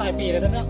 ปลายปีแล้วนะเป็นบ้า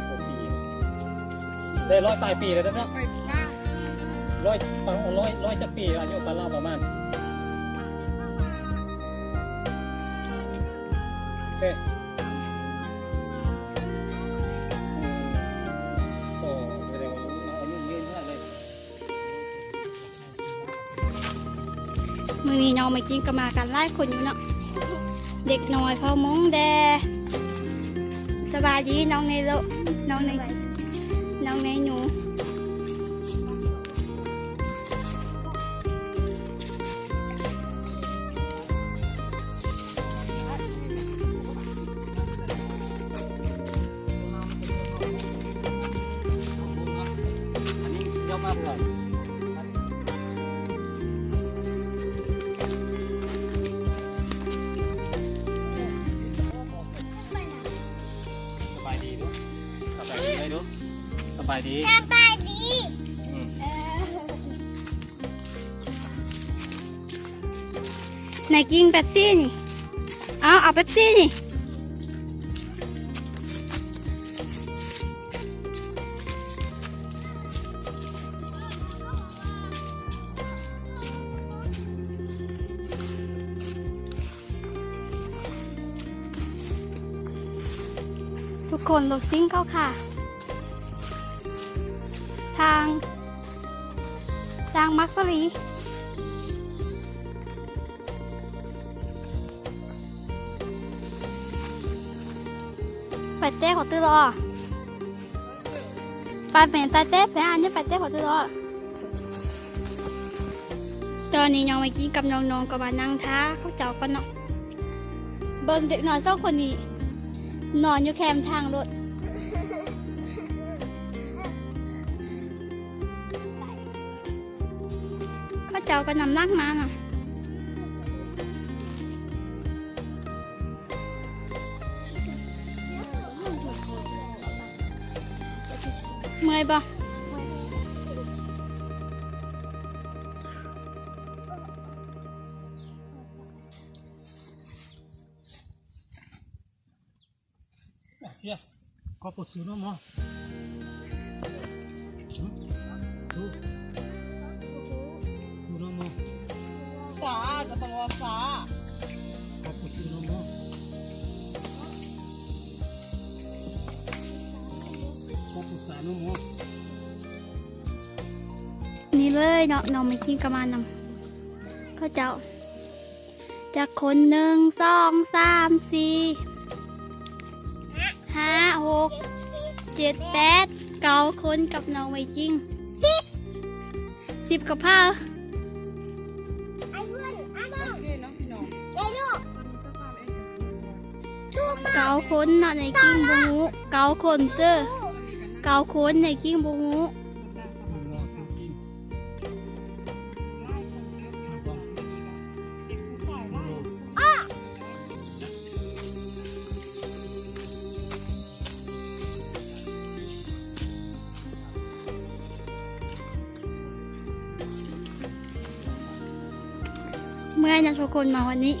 อยกว่าปีได้ร้อยปลายปีแล้วนะเป็นบ้าร้อยบางร้อยร้อยจะปีอายุพันละประมาณโอเค น้องไมกิ้งก็มากันไล่คนอยู่เนาะเด็กน้อยพอมงแดสบายดีน้องในโลน้องในน้องในหนู ดีไหมดูสบายดี สบายดีอืม ไหนกินเป๊ปซี่นี่ เอาเอาเป๊ปซี่นี่ ทุกคนโลดซิ่งเข้าค่ะ ทาง ทางมักสลีไปเต้ขอตื้อรอไปเป็นตาเต้เป็นอันนี้ไปเต้ขอตื้อรอตอนนี้น้องเมื่อกี้กับน้องๆก็มานั่งท้าเขาเจ้ากันเนาะเบิ่งเด็กน้อยสองคนนี้ นอนอยู่แคมทางรถ เจ้าก็นำนักมาน่ะเมื่อยปะเสียก็ปวดสูน้องมั้ง จะต้าสาก็ปวดสูน้องมั้งก็ปวดสาน้องมั้งนี่เลยเนาะน้องไม่กินกับมานำเขาเจ้าจากคนหนึ่งสองสามสี่ห้าหกเจ็ดแปดเก้าคนกับน้องไวกิ้งสิบกับพ่อ เกาคนนาะในกิ้งบูฮูเกาคนเจ้อเกาคนในกิ้งบูฮูเมื่อนะทุกคนมาวันนี้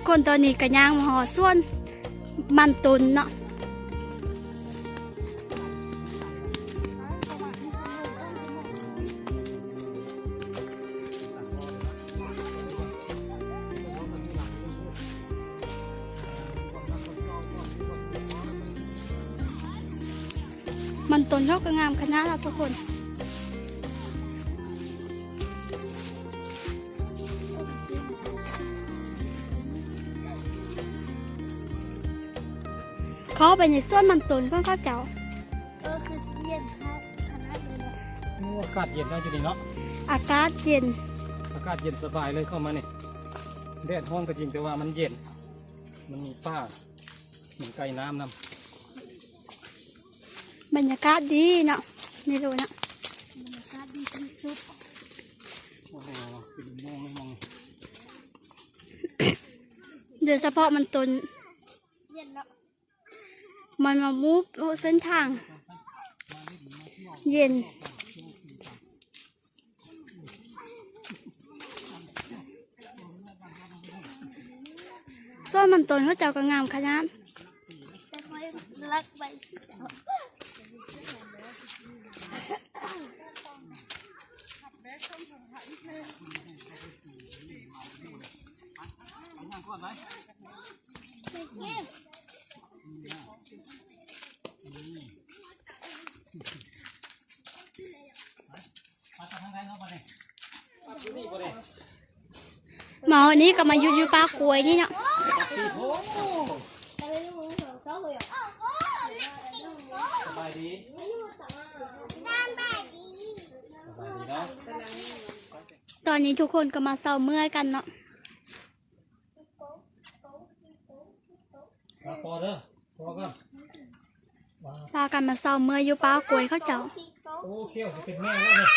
ทุกคนตอนนี้ก็ย่างมาหอส่วนมันตุนเนาะมันตุนเขาก็งามขนาดแล้วทุกคน เขาไปในส่วนมันตุนเพื่อเข้าเจ้าเออคือเสียนเขาคณะเดียวโอ้อากาศเย็นได้จุดนี้เนาะอากาศเย็น อากาศเย็นสบายเลยเข้ามาเนี่ยแดดห้อนก็จริงแต่ว่ามันเย็น มันมีป้าเหมือนไก่น้ำนบรรยากาศดีเนาะนี่ดูนะบรรยากาศดีที่สุดำโอ้โหเป็นอุโมงค์เลยมองโดยเฉพาะมันตุนเย็นเนาะ มันมามูฟเส้นทาง เย็น ส่วนมันตุนเขาเจ้าก็งามขนาดแต่คอยรักไป มาทางไหนเนาะมาเนี่ยมาที่นี่มาเนี่ย หมอนี้ก็มาอยู่อยู่ปลากล้วยนี่เนาะแต่ไม่รู้ของเขาเลยอะสบายดีด้านบ้านดีสบายดีเนาะตอนนี้ทุกคนก็มาเศร้าเมื่อยกันเนาะมาพอเด้อพอกันพากันมาเศร้าเมื่อยอยู่ปลากล้วยเขาเจ้าโอ้เขี้ยวสิเป็นแม่แล้วเนี่ย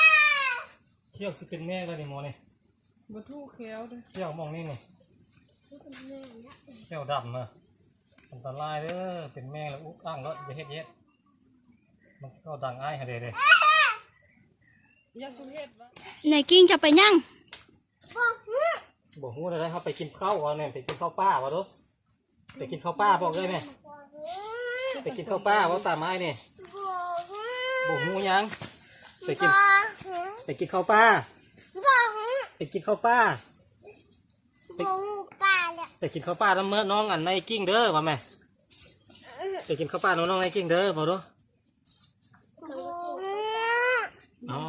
เขี้ยวสิเป็นแม่แล้วนี่หมอเนี่ย บทูเขียวเด้อเขี้ยวมองนี่นี่เขี้ยวดำนะอันตรายเด้อเป็นแม่แล้วอุ๊กอ้างแล้วอย่าเฮ็ดเย็ดมันสิเข้าดังอ้ายหาเด้เด้ยาสุเฮ็ดวะในกิ้งจะไปยั่งบอกฮู้ได้เขาไปกินข้าวเอาเนี่ยไปกินข้าวป้าวะดูไปกินข้าวป้าบอกเลยเนี่ยไปกินข้าวป้าวะตามไม้เนี่ยบอกฮู้ยังไปกินไปกินข้าวป้า ไปกินข้าวป้าไปปลาเนี่ยไปกินข้าวป้าน้ำเมื่อน้องอันในกิ้งเด้อว่าแม่ไปกินข้าวป้าน้องน้องในกิ้งเด้อบอกดูอ๋อ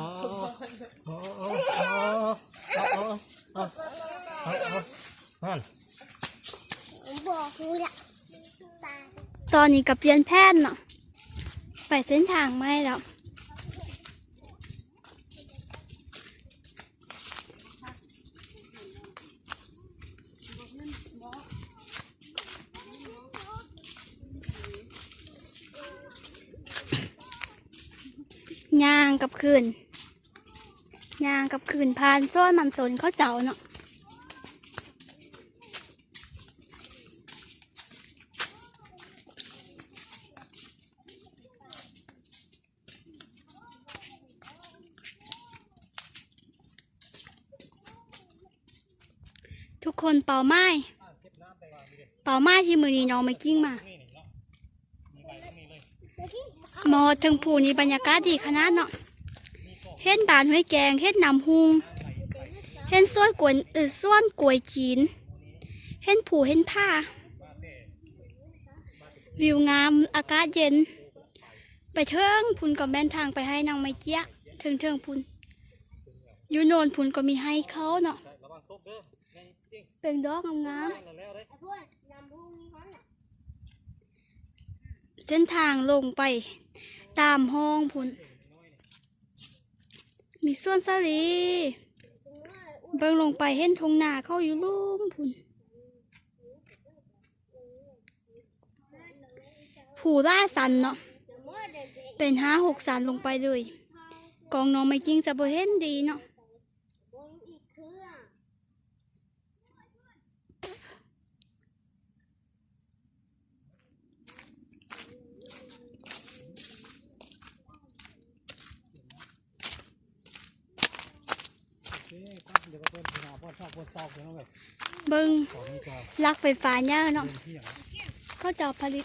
อ๋ออ๋ออ๋ออ๋ออ๋ออ๋อนั่นบอกกูละปลาตอนนี้กับเปลี่ยนแพทย์เนาะไปเส้นทางไม่แล้ว ย่างกับคืนย่างกับคืนพานโซ้อนมันตนเขาเจ้าเนาะทุกคนเป่าไม้ เป่าไม้ที่มือนี้น้องไม่กิ้งมา ห มอถึงผูนี้บรรยากาศดีขนาดเนาะเห็นตาลห้วยแกงเห็นน้ำหุงเห็นส้วนกวนเออส้วนกล้วยจีนเห็นผูเห็นผ้า วิวงามอากาศเย็น ไปเทิงพุนก็แม่นทางไปให้นางไม้เกี้ยเทิงเทิงพุนอยู่โนนพุนก็มีให้เขาเนาะเป็นดอกงามนแล้วเด้อ พวกยำพุ่งเขาเนี่ย ๆ เส้นทางลงไปตามห้องพุ่นมีส่วนสลีเบิ่งลงไปเห็นทงนาเข้าอยู่ลุ่มพุ่นผู้ล่าสันเนาะเป็นห้าหกสันลงไปเลย กองน้องไม่กิ้งจะบ่เห็นดีเนาะ อีกเครื่อง โอ เคครับเดี๋ยวก็เพิ่นหาพ่อชอบพ่อชอบกันแล้วเลยเบิ่งตอนนี้ก็ลักไฟฟ้าเนี่ยเนาะเที่ยงเขาจะผลิต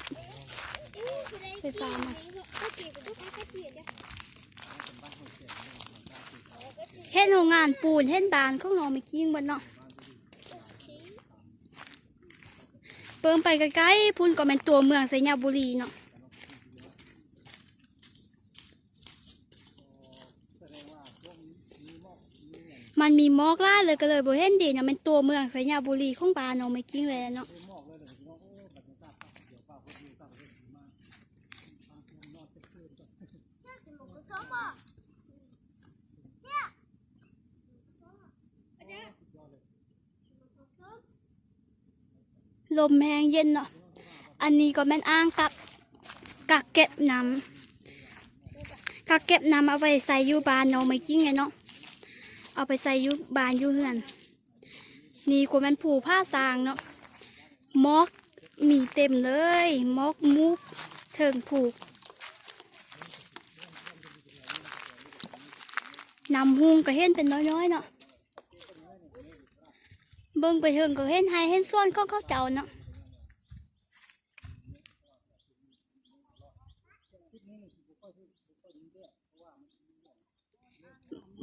ไฟฟ้ามา เฮ็ดโรงงานปูนเฮ็ดบานของน้องไม่กิ้งบนเนาะเปิงไปไกลๆพุ่นก็เป็นตัวเมืองไสยบุรีเนาะ มันมีหมอกล่าเลยก็เลยบ่เห็นดีเนาะเป็นตัวเมืองไสยบุรีของบานน้องไม่กิ้งเลยเนาะลมแห้งเย็นเนาะ อันนี้ก็แม่นอ้างกับกักเก็บน้ำกักเก็บน้ำเอาไปใส่อยู่บ้านเนาะไม่กิ้งไงเนาะ เอาไปใส่ยู่บ้านยู่เฮือน นี่ก็แม่นผูผ้าสางเนาะมอกมีเต็มเลยมอกมุกเถิงผูกนำหุงก็เห็นเป็นน้อยๆเนาะเบิ่งไปเถิงก็เห็นให้เห็นส่วนของเขาเจ้าเนาะ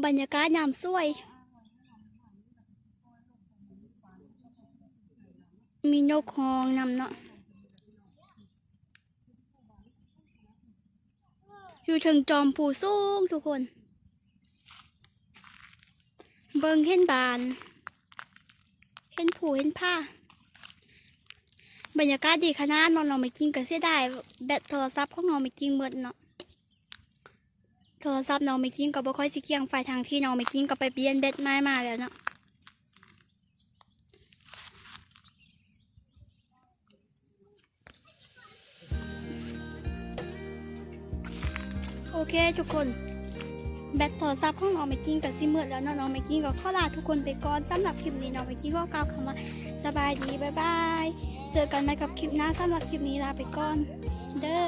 บรรยากาศยามสวย มีนกฮองนำเนาะ อยู่ถึงจอมผูสูงทุกคน เบิงเห็นบาน เห็นผูเห็นผ้า บรรยากาศดีขนาดนอนนอนไม่กินก็เสียดายแบตโทรศัพท์ของนองไม่กินเบิดเนาะ โทรศัพท์น้องไม่กินก็บ่ค่อยสิเกียงไฟทางที่น้องไม่กินก็ไปเปลี่ยนแบตใหม่มาแล้วเนาะโอเคทุกคน แบตโทรศัพท์ของน้องไม่กิ้งกับซิมืดแล้วเนาะน้องไม่กิ้งก็ขอลาทุกคนไปก่อนสำหรับคลิปนี้น้องไม่กิ้งก็กล่าวคำว่าสบายดีบ๊ายบายเจอกันใหม่กับคลิปหน้าสำหรับคลิปนี้ลาไปก่อน เด้อ